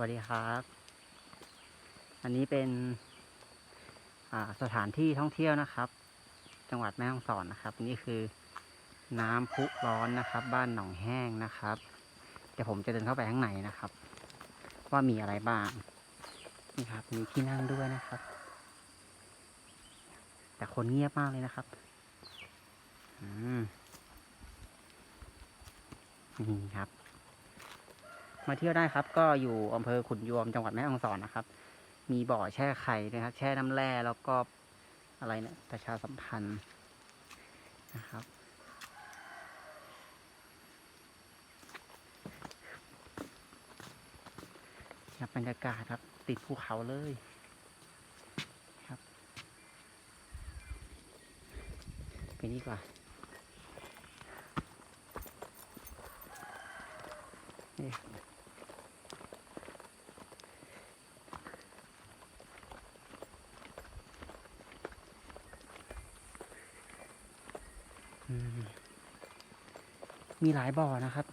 วัสดีครับ อันนี้เป็นสถานที่ท่องเที่ยวนะครับ จังหวัดแม่ฮ่องสอนนะครับ นี่คือน้ำพุร้อนนะครับ บ้านหนองแห้งนะครับ เดี๋ยวผมจะเดินเข้าไปข้างในนะครับ ว่ามีอะไรบ้าง นี่ครับ มีที่นั่งด้วยนะครับ แต่คนเงียบมากเลยนะครับ อืมนี่ครับ มาเที่ยวได้ครับ ก็อยู่อำเภอขุนยวมจังหวัดแม่ฮ่องสอนนะครับ มีบ่อแช่ไข่นะครับ แช่น้ำแร่แล้วก็อะไรเนี่ยประชาสัมพันธ์นะครับครับบรรยากาศครับ ติดภูเขาเลยครับไปนี่ดีกว่านี่ครับอืม มีหลายบ่อนะครับ